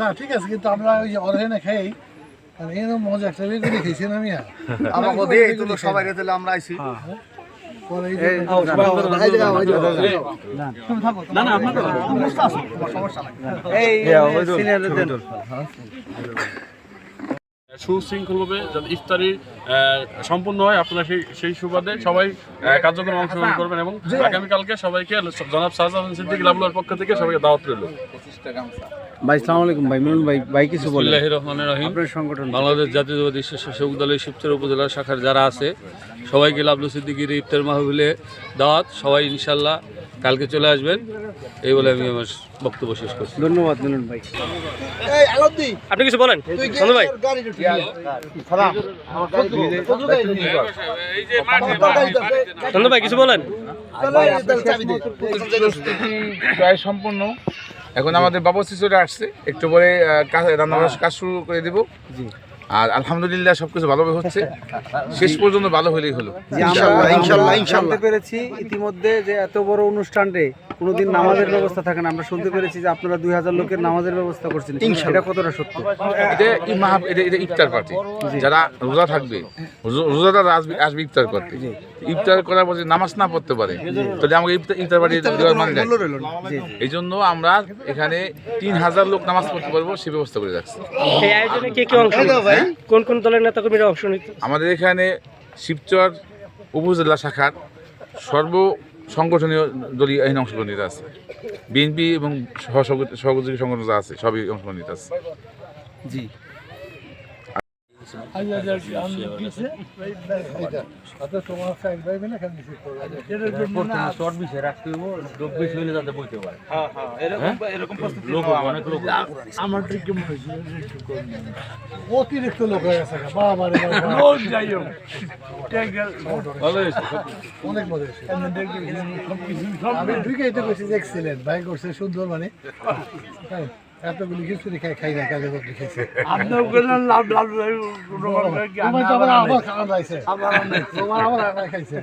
না ঠিক আছে কিন্তু আমরা ওই অরহেনে খাই আর এরকম মজা একটা বের করে খেয়েছি না আমি আর আমাকে দিয়ে এই তো সবাই তাহলে আমরা আইছি। এই যে সুশৃঙ্খলভাবে যাতে ইফতারি সম্পূর্ণ হয় আপনারা সেই সেই সুবাদে সবাই কার্যক্রমে অংশগ্রহণ করবেন এবং আগামীকালকে সবাইকে জনাব শাহজাহান সিদ্দিক লাবুলার পক্ষ থেকে সবাইকে দাওয়াত রইল। ভাই সালাম আলাইকুম ভাই। মিলন ভাই ভাই কিছু বলেন? রহমানির রহিম। আপনার সংগঠন বাংলাদেশ জাতীয়তাবাদী স্বেচ্ছাসেবক দলের শিবচর উপজেলা শাখার যারা আছে সবাইকে লাবলু সিদ্দিকির ইফতার মাহবিলে দাওয়াত। সবাই ইনশাল্লাহ কালকে চলে আসবেন এই বলে আমি আমার বক্তব্য শেষ করছি ধন্যবাদ মিলন ভাই আপনি কিছু বলেন বন্ধু ভাই ভাই কিছু বলেন প্রায় সম্পূর্ণ এখন আমাদের বাবুসি চলে আসছে একটু পরে আহ, কাজ রান্না বান্নার কাজ শুরু করে দেব আর আলহামদুলিল্লাহ সবকিছু ভালোভাবে হচ্ছে। শেষ পর্যন্ত ভালো হলেই হলো। জানতে পেরেছি ইতিমধ্যে যে এত বড় অনুষ্ঠানে কোনোদিন নামাজের ব্যবস্থা থাকে না। আমরা শুনতে পেরেছি যে আপনারা দুই হাজার লোকের নামাজের ব্যবস্থা করছেন। এটা কতটা সত্য? এটা ইফতার পার্টি। যারা রোজা থাকবে রোজাটা রোজাদার আসবে আসবে ইফতার করতে ইফতার করার পর নামাজ না পড়তে পারে তাহলে আমাকে ইফতার ইফতার পার্টি দেওয়ার মানে নাই। এই জন্য আমরা এখানে তিন হাজার লোক নামাজ পড়তে পারব সে ব্যবস্থা করে রাখছি। এই আয়োজনে কে কে অংশ কোন কোন দলের নেতাকর্মীরা অংশ নিচ্ছে? আমাদের এখানে শিবচর উপজেলা শাখার সর্ব সংগঠনীয় দলীয় আইন অংশগ্রহণ নিতে আছে। বিএনপি এবং সহযোগী সহযোগী সংগঠন যা আছে সবই অংশগ্রহণ নিতে আছে। জি। অতিরিক্ত লোক হয়ে গেছে। অনেক মজা আমি ঢুকে করছি এক্সিলেন্ট ভাই করছে সুন্দর মানে হ্যাঁ, এতগুলি খিচুড়ি খাই খাই না কাজে করতে খেয়েছে তোমার তো আবার আবার খাওয়া যাইছে তোমার আবার আবার খাইছে।